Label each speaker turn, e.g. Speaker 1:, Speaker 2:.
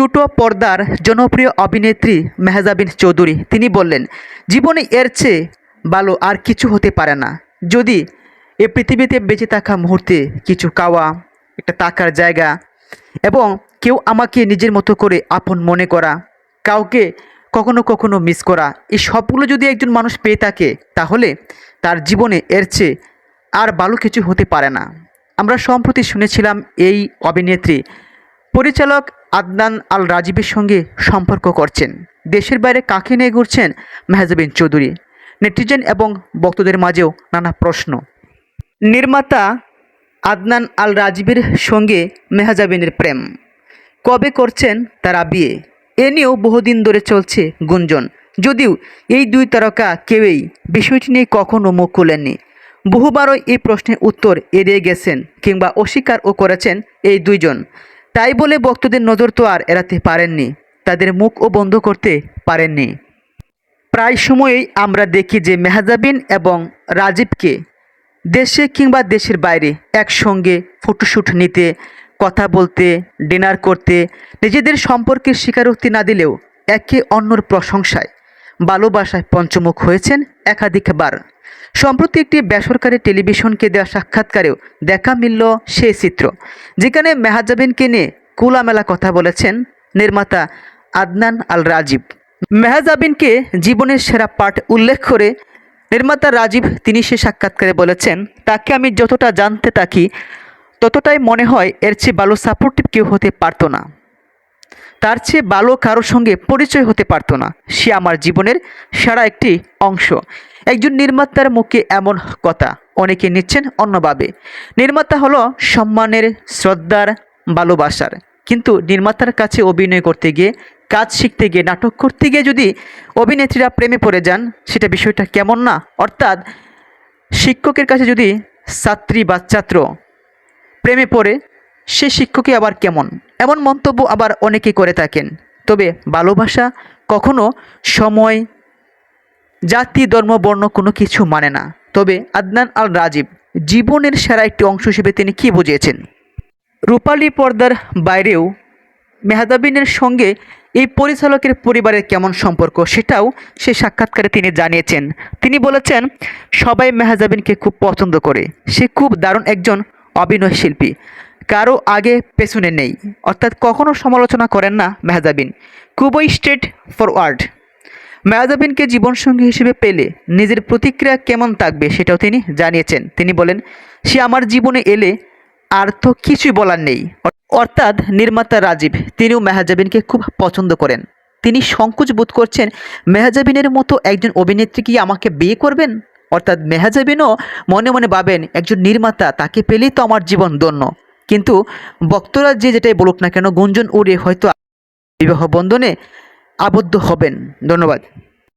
Speaker 1: ছোট পর্দার জনপ্রিয় অভিনেত্রী মেহজাবিন চৌধুরী। তিনি বললেন, জীবনে এর চেয়ে ভালো আর কিছু হতে পারে না। যদি এ পৃথিবীতে বেঁচে থাকা মুহূর্তে কিছু খাওয়া, একটা থাকার জায়গা এবং কেউ আমাকে নিজের মতো করে আপন মনে করা, কাউকে কখনো কখনো মিস করা এই সবগুলো যদি একজন মানুষ পেয়ে থাকে, তাহলে তার জীবনে এর চেয়ে আর ভালো কিছু হতে পারে না। আমরা সম্প্রতি শুনেছিলাম এই অভিনেত্রী পরিচালক আদনান আল রাজীবের সঙ্গে সম্পর্ক করছেন। দেশের বাইরে কাকে নিয়ে ঘুরছেন? মেহজাবিন চৌধুরী। নেটিজেন এবং বক্তদের মাঝেও নানা প্রশ্ন। নির্মাতা আদনান আল রাজীবের সঙ্গে মেহজাবিনের প্রেম। কবে করছেন তারা বিয়ে? এ নিয়েও বহুদিন ধরে চলছে গুঞ্জন। যদিও এই দুই তারকা কেউই বিষয়টি নিয়ে কখনো মুখ খুলেননি। বহুবারও এই প্রশ্নের উত্তর এড়িয়ে গেছেন কিংবা অস্বীকারও করেছেন এই দুইজন। তাই বলে ভক্তদের নজর তো আর এড়াতে পারেননি, তাদের মুখও বন্ধ করতে পারেননি। প্রায় সময়েই আমরা দেখি যে মেহজাবিন এবং রাজীবকে দেশে কিংবা দেশের বাইরে একসঙ্গে ফটোশ্যুট নিতে, কথা বলতে, ডিনার করতে, নিজেদের সম্পর্কের স্বীকারোক্তি না দিলেও একে অন্যর প্রশংসায়। ভালোবাসায় পঞ্চমুখ হয়েছেন একাধিকবার। সম্প্রতি একটি বেসরকারি টেলিভিশনকে দেওয়া সাক্ষাৎকারেও দেখা মিলল সেই চিত্র, যেখানে মেহাজাবিনকে নিয়ে কুলামেলা কথা বলেছেন নির্মাতা আদনান আল রাজীব মেহাজাবিনকে জীবনের সেরা পাঠ উল্লেখ করে নির্মাতা রাজীব তিনি সে সাক্ষাৎকারে বলেছেন, তাকে আমি যতটা জানতে থাকি, ততটাই মনে হয় এর চেয়ে ভালো সাপোর্টিভ কেউ হতে পারতো না। তার চেয়ে ভালো কারোর সঙ্গে পরিচয় হতে পারতো না। সে আমার জীবনের সারা একটি অংশ। একজন নির্মাতার মুখে এমন কথা অনেকে নিচ্ছেন অন্যভাবে। নির্মাতা হলো সম্মানের, শ্রদ্ধার, ভালোবাসার। কিন্তু নির্মাতার কাছে অভিনয় করতে গিয়ে, কাজ শিখতে গিয়ে, নাটক করতে গিয়ে যদি অভিনেত্রীরা প্রেমে পড়ে যান, সেটা বিষয়টা কেমন না? অর্থাৎ শিক্ষকের কাছে যদি ছাত্রী বা ছাত্র প্রেমে পড়ে, সে শিক্ষকই আবার কেমন? এমন মন্তব্য আবার অনেকে করে থাকেন। তবে ভালোবাসা কখনো সময়, জাতি, ধর্ম, বর্ণ কোনো কিছু মানে না। তবে আদনান আল রাজীব জীবনের সেরা একটি অংশ হিসেবে তিনি কী বুঝিয়েছেন? রূপালী পর্দার বাইরেও মেহাদাবিনের সঙ্গে এই পরিচালকের পরিবারের কেমন সম্পর্ক সেটাও সে সাক্ষাৎকারে তিনি জানিয়েছেন। তিনি বলেছেন, সবাই মেহাজাবিনকে খুব পছন্দ করে। সে খুব দারুণ একজন অভিনয় শিল্পী কারও আগে পেছনে নেই। অর্থাৎ কখনো সমালোচনা করেন না মেহাজাবিন। খুবই স্ট্রেট ফরওয়ার্ড মেয়াজাবিনকে জীবনসঙ্গী হিসেবে পেলে নিজের প্রতিক্রিয়া কেমন থাকবে সেটাও তিনি জানিয়েছেন। তিনি বলেন, সে আমার জীবনে এলে আর তো কিছুই বলার নেই। অর্থাৎ নির্মাতা রাজীব, তিনিও মেহাজাবিনকে খুব পছন্দ করেন। তিনি সংকোচ বোধ করছেন, মেহাজাবিনের মতো একজন অভিনেত্রী কি আমাকে বিয়ে করবেন? অর্থাৎ মেহাজাবিনও মনে মনে ভাবেন, একজন নির্মাতা, তাকে পেলেই তো আমার জীবন ধন্য। কিন্তু বক্তরা যে যেটাই বলুক না কেন, গুঞ্জন উড়ে হয়তো বিবাহ বন্ধনে আবদ্ধ হবেন। ধন্যবাদ।